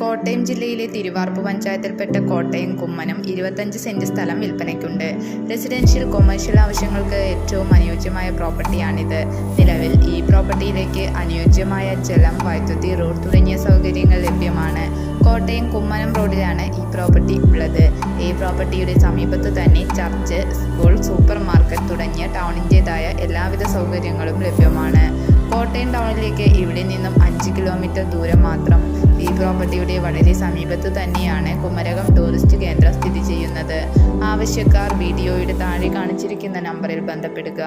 കോട്ടയം ജില്ലയിലെ തിരുവാർപ്പ് പഞ്ചായത്തിൽപ്പെട്ട കോട്ടയം കുമ്മനം ഇരുപത്തഞ്ച് സെന്റ് സ്ഥലം വിൽപ്പനയ്ക്കുണ്ട്. റെസിഡൻഷ്യൽ കൊമേഴ്ഷ്യൽ ആവശ്യങ്ങൾക്ക് ഏറ്റവും അനുയോജ്യമായ പ്രോപ്പർട്ടിയാണിത്. നിലവിൽ ഈ പ്രോപ്പർട്ടിയിലേക്ക് അനുയോജ്യമായ ജലം വൈദ്യുതി റോഡ് തുടങ്ങിയ സൗകര്യങ്ങൾ ലഭ്യമാണ്. കോട്ടയം കുമ്മനം റോഡിലാണ് ഈ പ്രോപ്പർട്ടി ഉള്ളത്. ഈ പ്രോപ്പർട്ടിയുടെ സമീപത്ത് തന്നെ ചർച്ച് സ്കൂൾ സൂപ്പർ മാർക്കറ്റ് തുടങ്ങിയ ടൗണിന്റെതായ എല്ലാവിധ സൗകര്യങ്ങളും ലഭ്യമാണ്. കോട്ടയം ടൗണിലേക്ക് ഇവിടെ നിന്നും അഞ്ച് കിലോമീറ്റർ ദൂരം മാത്രം പ്രോപ്പർട്ടിയുടെ വളരെ സമീപത്ത് തന്നെയാണ് കുമരകം ടൂറിസ്റ്റ് കേന്ദ്രം സ്ഥിതി ചെയ്യുന്നത്. ആവശ്യക്കാർ വീഡിയോയുടെ താഴെ കാണിച്ചിരിക്കുന്ന നമ്പറിൽ ബന്ധപ്പെടുക.